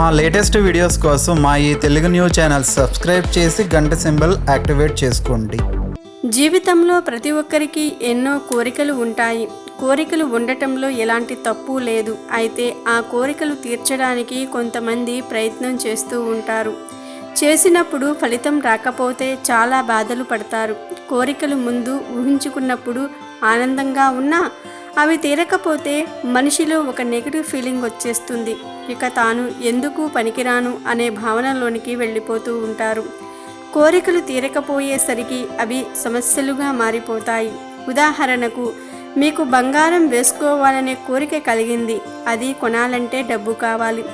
మా latest videos కోసం మా ఈ తెలుగు న్యూస్ ఛానల్ సబ్స్క్రైబ్ చేసి గంట సింబల్ యాక్టివేట్ చేసుకోండి. జీవితంలో ప్రతి ఒక్కరికి ఎన్నో కోరికలు ఉంటాయి. కోరికలు ఉండటంలో ఎలాంటి తప్పు లేదు. అయితే ఆ కోరికలు తీర్చడానికి కొంతమంది ప్రయత్నం చేస్తూ ఉంటారు. చేసినప్పుడు ఫలితం రాకపోతే చాలా బాధలు పడతారు. కోరికలు ముందు ఊహించుకున్నప్పుడు ఆనందంగా ఉన్నా అవి తీరకపోతే మనిషిలో ఒక నెగిటివ్ ఫీలింగ్ వచ్చేస్తుంది. ఇక తాను ఎందుకు పనికిరాను అనే భావనలోనికి వెళ్ళిపోతూ ఉంటారు. కోరికలు తీరకపోయేసరికి అవి సమస్యలుగా మారిపోతాయి. ఉదాహరణకు మీకు బంగారం వేసుకోవాలనే కోరిక కలిగింది. అది కొనాలంటే డబ్బు కావాలి.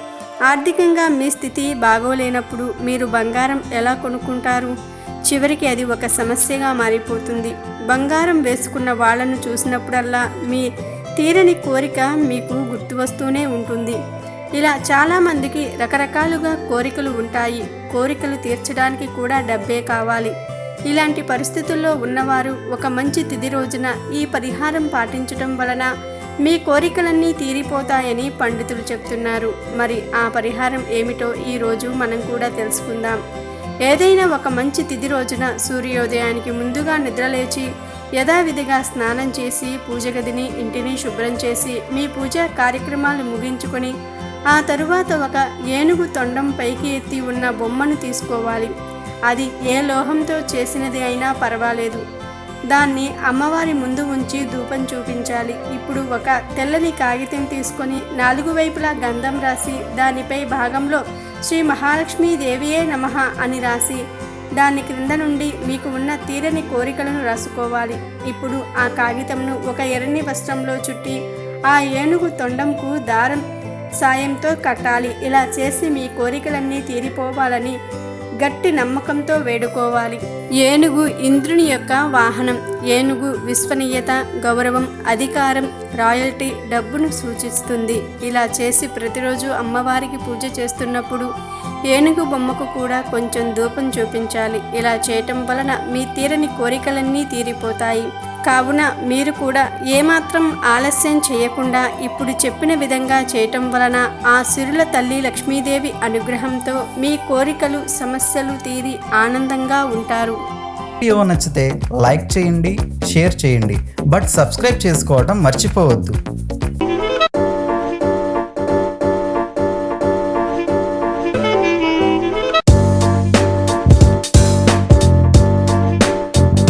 ఆర్థికంగా మీ స్థితి బాగోలేనప్పుడు మీరు బంగారం ఎలా కొనుక్కుంటారు? చివరికి అది ఒక సమస్యగా మారిపోతుంది. బంగారం వేసుకున్న వాళ్ళను చూసినప్పుడల్లా మీ తీరని కోరిక మీకు గుర్తు వస్తూనే ఉంటుంది. ఇలా చాలామందికి రకరకాలుగా కోరికలు ఉంటాయి. కోరికలు తీర్చడానికి కూడా డబ్బే కావాలి. ఇలాంటి పరిస్థితుల్లో ఉన్నవారు ఒక మంచి తిది రోజున ఈ పరిహారం పాటించటం వలన మీ కోరికలన్నీ తీరిపోతాయని పండితులు చెప్తున్నారు. మరి ఆ పరిహారం ఏమిటో ఈరోజు మనం కూడా తెలుసుకుందాం. ఏదైనా ఒక మంచి తిథి రోజున సూర్యోదయానికి ముందుగా నిద్రలేచి యథావిధిగా స్నానం చేసి పూజ గదిని ఇంటిని శుభ్రం చేసి మీ పూజా కార్యక్రమాలు ముగించుకొని ఆ తరువాత ఒక ఏనుగు తొండం పైకి ఎత్తి ఉన్న బొమ్మను తీసుకోవాలి. అది ఏ లోహంతో చేసినది అయినా పర్వాలేదు. దాన్ని అమ్మవారి ముందు ఉంచి ధూపం చూపించాలి. ఇప్పుడు ఒక తెల్లని కాగితం తీసుకొని నాలుగు వైపులా గంధం రాసి దానిపై భాగంలో శ్రీ మహాలక్ష్మీదేవియే దేవియే నమః అని రాసి దాని క్రింద నుండి మీకు ఉన్న తీరని కోరికలను రాసుకోవాలి. ఇప్పుడు ఆ కాగితంను ఒక ఎర్రని వస్త్రంలో చుట్టి ఆ ఏనుగు తొండంకు దారం సాయంతో కట్టాలి. ఇలా చేసి మీ కోరికలన్నీ తీరిపోవాలని గట్టి నమ్మకంతో వేడుకోవాలి. ఏనుగు ఇంద్రుని యొక్క వాహనం ఏనుగు విశ్వనీయత గౌరవం అధికారం రాయల్టీ డబ్బును సూచిస్తుంది. ఇలా చేసి ప్రతిరోజు అమ్మవారికి పూజ చేస్తున్నప్పుడు ఏనుగు బొమ్మకు కూడా కొంచెం ధూపం చూపించాలి. ఇలా చేయటం వలన మీ తీరని కోరికలన్నీ తీరిపోతాయి. కావున మీరు కూడా ఏమాత్రం ఆలస్యం చేయకుండా ఇప్పుడు చెప్పిన విధంగా చేయటం వలన ఆ సిరుల తల్లి లక్ష్మీదేవి అనుగ్రహంతో మీ కోరికలు సమస్యలు తీరి ఆనందంగా ఉంటారు. వీడియో నచ్చితే లైక్ చేయండి షేర్ చేయండి. బట్ సబ్స్క్రైబ్ చేసుకోవడం మర్చిపోవద్దు.